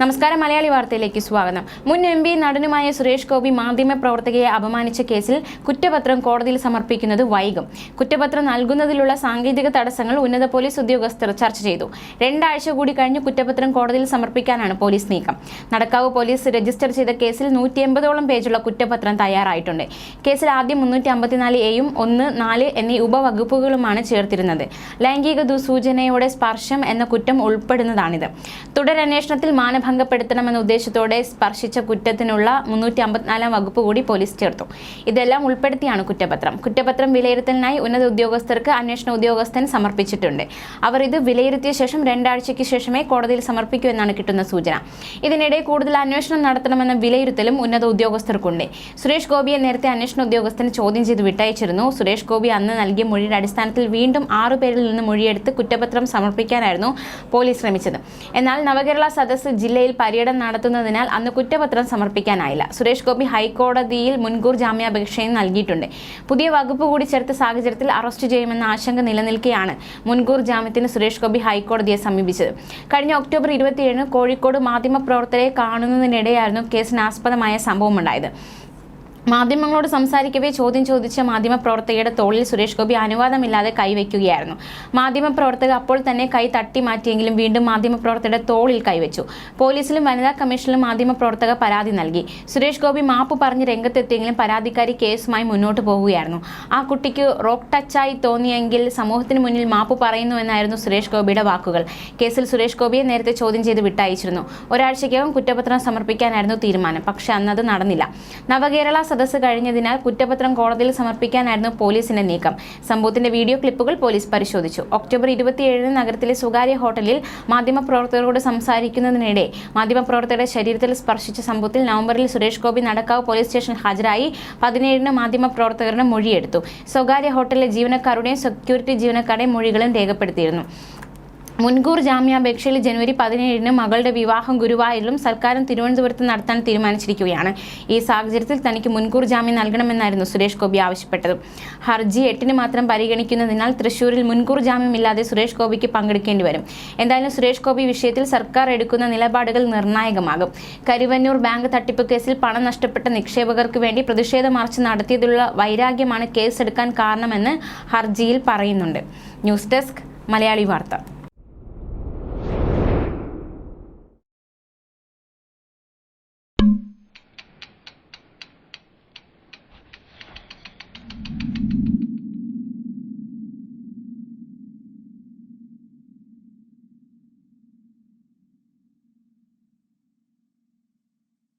നമസ്കാരം മലയാളി വാർത്തയിലേക്ക് സ്വാഗതം. മുൻ എം പി നടനുമായ സുരേഷ് ഗോപി മാധ്യമ പ്രവർത്തകയെ അപമാനിച്ച കേസിൽ കുറ്റപത്രം കോടതിയിൽ സമർപ്പിക്കുന്നത് വൈകും. കുറ്റപത്രം നൽകുന്നതിലുള്ള സാങ്കേതിക തടസ്സങ്ങൾ ഉന്നത പോലീസ് ഉദ്യോഗസ്ഥർ ചർച്ച ചെയ്തു. രണ്ടാഴ്ച കൂടി കഴിഞ്ഞ് കുറ്റപത്രം കോടതിയിൽ സമർപ്പിക്കാനാണ് പോലീസ് നീക്കം. നടക്കാവ് പോലീസ് രജിസ്റ്റർ ചെയ്ത കേസിൽ നൂറ്റി എൺപതോളം പേജുള്ള കുറ്റപത്രം തയ്യാറായിട്ടുണ്ട്. കേസിൽ ആദ്യം മുന്നൂറ്റി അമ്പത്തിനാല് എയും ഒന്ന് നാല് എന്നീ ഉപവകുപ്പുകളുമാണ് ചേർത്തിരുന്നത്. ലൈംഗിക ദുസൂചനയോടെ സ്പർശം എന്ന കുറ്റം ഉൾപ്പെടുന്നതാണിത്. തുടരന്വേഷണത്തിൽ മാനഭംഗപ്പെടുത്തണമെന്ന ഉദ്ദേശത്തോടെ സ്പർശിച്ച കുറ്റത്തിനുള്ള മുന്നൂറ്റി അമ്പത്തിനാലാം വകുപ്പ് കൂടി പോലീസ് ചേർത്തു. ഇതെല്ലാം ഉൾപ്പെടുത്തിയാണ് കുറ്റപത്രം. കുറ്റപത്രം വിലയിരുത്തലിനായി ഉന്നത ഉദ്യോഗസ്ഥർക്ക് അന്വേഷണ ഉദ്യോഗസ്ഥൻ സമർപ്പിച്ചിട്ടുണ്ട്. അവർ ഇത് വിലയിരുത്തിയ ശേഷം രണ്ടാഴ്ചയ്ക്ക് ശേഷമേ കോടതിയിൽ സമർപ്പിക്കൂ എന്നാണ് കിട്ടുന്ന സൂചന. ഇതിനിടെ കൂടുതൽ അന്വേഷണം നടത്തണമെന്ന വിലയിരുത്തലും ഉന്നത ഉദ്യോഗസ്ഥർക്കുണ്ട്. സുരേഷ് ഗോപിയെ നേരത്തെ അന്വേഷണ ഉദ്യോഗസ്ഥൻ ചോദ്യം ചെയ്ത് വിട്ടയച്ചിരുന്നു. സുരേഷ് ഗോപി അന്ന് നൽകിയ മൊഴിയുടെ അടിസ്ഥാനത്തിൽ വീണ്ടും ആറു പേരിൽ നിന്ന് മൊഴിയെടുത്ത് കുറ്റപത്രം സമർപ്പിക്കാനായിരുന്നു പോലീസ് ശ്രമിച്ചത്. എന്നാൽ നവകേരള സദസ്സ് ജില്ലയിൽ പര്യടനം നടത്തുന്നതിനാൽ അന്ന് കുറ്റപത്രം സമർപ്പിക്കാനായില്ല. സുരേഷ് ഗോപി ഹൈക്കോടതിയിൽ മുൻകൂർ ജാമ്യാപേക്ഷയും നൽകിയിട്ടുണ്ട്. പുതിയ വകുപ്പ് കൂടി ചേർത്ത സാഹചര്യത്തിൽ അറസ്റ്റ് ചെയ്യുമെന്ന ആശങ്ക നിലനിൽക്കെയാണ് മുൻകൂർ ജാമ്യത്തിന് സുരേഷ് ഗോപി ഹൈക്കോടതിയെ സമീപിച്ചത്. കഴിഞ്ഞ ഒക്ടോബർ ഇരുപത്തിയേഴിന് കോഴിക്കോട് മാധ്യമപ്രവർത്തകരെ കാണുന്നതിനിടെയായിരുന്നു കേസിനാസ്പദമായ സംഭവമുണ്ടായത്. മാധ്യമങ്ങളോട് സംസാരിക്കവേ ചോദ്യം ചോദിച്ച മാധ്യമപ്രവർത്തകയുടെ തോളിൽ സുരേഷ് ഗോപി അനുവാദമില്ലാതെ കൈവയ്ക്കുകയായിരുന്നു. മാധ്യമപ്രവർത്തക അപ്പോൾ തന്നെ കൈ തട്ടി മാറ്റിയെങ്കിലും വീണ്ടും മാധ്യമപ്രവർത്തകയുടെ തോളിൽ കൈവച്ചു. പോലീസിലും വനിതാ കമ്മീഷനിലും മാധ്യമപ്രവർത്തക പരാതി നൽകി. സുരേഷ് ഗോപി മാപ്പ് പറഞ്ഞ് രംഗത്തെത്തിയെങ്കിലും പരാതിക്കാരി കേസുമായി മുന്നോട്ട് പോവുകയായിരുന്നു. ആ കുട്ടിക്ക് റോക്ക് ടച്ചായി തോന്നിയെങ്കിൽ സമൂഹത്തിന് മുന്നിൽ മാപ്പ് പറയുന്നു എന്നായിരുന്നു സുരേഷ് ഗോപിയുടെ വാക്കുകൾ. കേസിൽ സുരേഷ് ഗോപിയെ നേരത്തെ ചോദ്യം ചെയ്ത് വിട്ടയച്ചിരുന്നു. ഒരാഴ്ചയ്ക്കകം കുറ്റപത്രം സമർപ്പിക്കാനായിരുന്നു തീരുമാനം. പക്ഷേ അന്നത് നടന്നില്ല. നവകേരള സദസ്സ് കഴിഞ്ഞതിനാൽ കുറ്റപത്രം കോടതിയിൽ സമർപ്പിക്കാനായിരുന്നു പോലീസിന്റെ നീക്കം. സംഭവത്തിന്റെ വീഡിയോ ക്ലിപ്പുകൾ പോലീസ് പരിശോധിച്ചു. ഒക്ടോബർ ഇരുപത്തിയേഴിന് നഗരത്തിലെ സ്വകാര്യ ഹോട്ടലിൽ മാധ്യമപ്രവർത്തകരോട് സംസാരിക്കുന്നതിനിടെ മാധ്യമപ്രവർത്തകരുടെ ശരീരത്തിൽ സ്പർശിച്ച സംഭവത്തിൽ നവംബറിൽ സുരേഷ് ഗോപി നടക്കാവ് പോലീസ് സ്റ്റേഷൻ ഹാജരായി പതിനേഴിന് മാധ്യമപ്രവർത്തകരുടെ മൊഴിയെടുത്തു. സ്വകാര്യ ഹോട്ടലിലെ ജീവനക്കാരുടെയും സെക്യൂരിറ്റി ജീവനക്കാരുടെയും മൊഴികളും രേഖപ്പെടുത്തിയിരുന്നു. മുൻകൂർ ജാമ്യാപേക്ഷയിൽ ജനുവരി പതിനേഴിന് മകളുടെ വിവാഹം ഗുരുവായൂരിലും സർക്കാരും തിരുവനന്തപുരത്ത് നടത്താൻ തീരുമാനിച്ചിരിക്കുകയാണ്. ഈ സാഹചര്യത്തിൽ തനിക്ക് മുൻകൂർ ജാമ്യം നൽകണമെന്നായിരുന്നു സുരേഷ് ഗോപി ആവശ്യപ്പെട്ടത്. ഹർജി എട്ടിന് മാത്രം പരിഗണിക്കുന്നതിനാൽ തൃശൂരിൽ മുൻകൂർ ജാമ്യമില്ലാതെ സുരേഷ് ഗോപിക്ക് പങ്കെടുക്കേണ്ടി വരും. എന്തായാലും സുരേഷ് ഗോപി വിഷയത്തിൽ സർക്കാർ എടുക്കുന്ന നിലപാടുകൾ നിർണായകമാകും. കരുവന്നൂർ ബാങ്ക് തട്ടിപ്പ് കേസിൽ പണം നഷ്ടപ്പെട്ട നിക്ഷേപകർക്ക് വേണ്ടി പ്രതിഷേധ മാർച്ച് നടത്തിയതിലുള്ള വൈരാഗ്യമാണ് കേസെടുക്കാൻ കാരണമെന്ന് ഹർജിയിൽ പറയുന്നുണ്ട്. ന്യൂസ് ഡെസ്ക് മലയാളി വാർത്ത.